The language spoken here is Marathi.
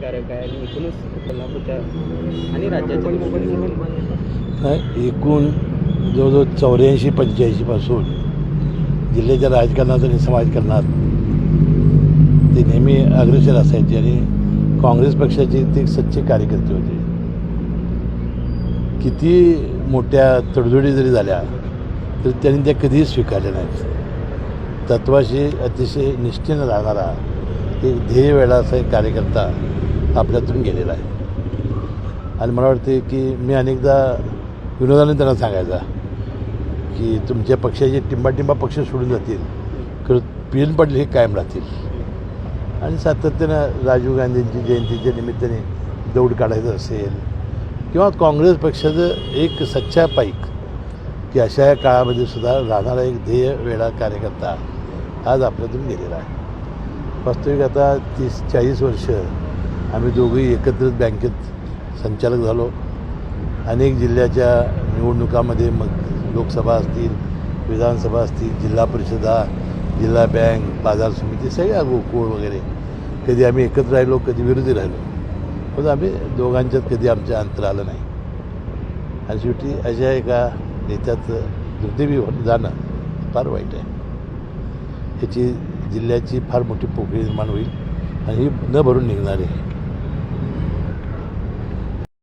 क्रांतिकारक आहे आणि एकूणच कोल्हापूरच्या आणि राज्याच्या नाही, एकूण जवळजवळ चौऱ्याऐंशी पंच्याऐंशीपासून जिल्ह्याच्या राजकारणात आणि समाजकारणात ते नेहमी अग्रेसर असायचे आणि काँग्रेस पक्षाचे ते सच्चे कार्यकर्ते होते. किती मोठ्या तडजोडी जरी झाल्या तरी त्यांनी त्या कधीही स्वीकारल्या नाहीत. तत्वाशी अतिशय निष्ठेनं राहणारा ते ध्येय वेळा असा एक कार्यकर्ता आपल्यातून गेलेला आहे. आणि मला वाटते की मी अनेकदा विनोदाने त्यांना सांगायचा की तुमच्या पक्षाचे टिंबाटिंबा पक्ष सोडून जातील कर पिन पडले हे कायम राहतील. आणि सातत्यानं राजीव गांधींची जयंतीच्या निमित्ताने दौड काढायचं असेल किंवा काँग्रेस पक्षाचं एक सच्चा पाईक की अशा या काळामध्ये सुद्धा राहणारा एक ध्येय वेळा कार्यकर्ता आज आपल्यातून गेलेला आहे. वास्तविक आता तीस चाळीस वर्ष आम्ही दोघंही एकत्रित बँकेत संचालक झालो. अनेक जिल्ह्याच्या निवडणुकामध्ये मग लोकसभा असतील विधानसभा असतील जिल्हा परिषदा जिल्हा बँक बाजार समिती सगळ्या गोकुळ वगैरे. कधी आम्ही एकत्र राहिलो कधी विरोधी राहिलो. पण आम्ही दोघांच्यात कधी आमचं अंतर आलं नाही. आणि शेवटी अशा एका नेत्याचं दुर्दैवी जाणं फार वाईट आहे. याची जिल्ह्याची फार मोठी पोकळी निर्माण होईल आणि ही न भरून निघणारी आहे.